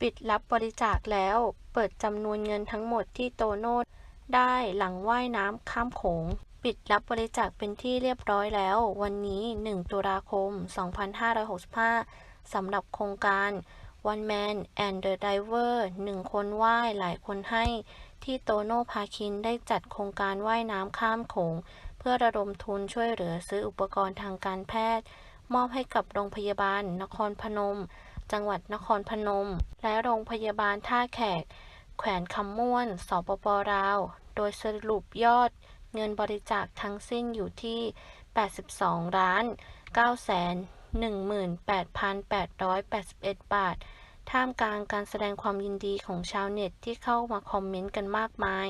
ปิดรับบริจาคแล้ว เปิดจำนวนเงินทั้งหมดที่โตโน่ได้หลังว่ายน้ำข้ามโขง ปิดรับบริจาคเป็นที่เรียบร้อยแล้ว วันนี้ 1 ตุลาคม 2565 สำหรับโครงการ One Man and the Diver หนึ่งคนว่ายหลายคนให้ที่โตโน่พาคินได้จัดโครงการว่ายน้ำข้ามโขง เพื่อระดมทุนช่วยเหลือซื้ออุปกรณ์ทางการแพทย์ มอบให้กับโรงพยาบาล นครพนม จังหวัดนครพนม และโรงพยาบาลท่าแขก แขวนคำม่วน สปปลาว โดยสรุปยอดเงินบริจาคทั้งสิ้นอยู่ที่ 82ล้าน9แสน18,881 บาท ท่ามกลางการแสดงความยินดีของชาวเน็ตที่เข้ามาคอมเมนต์กันมากมาย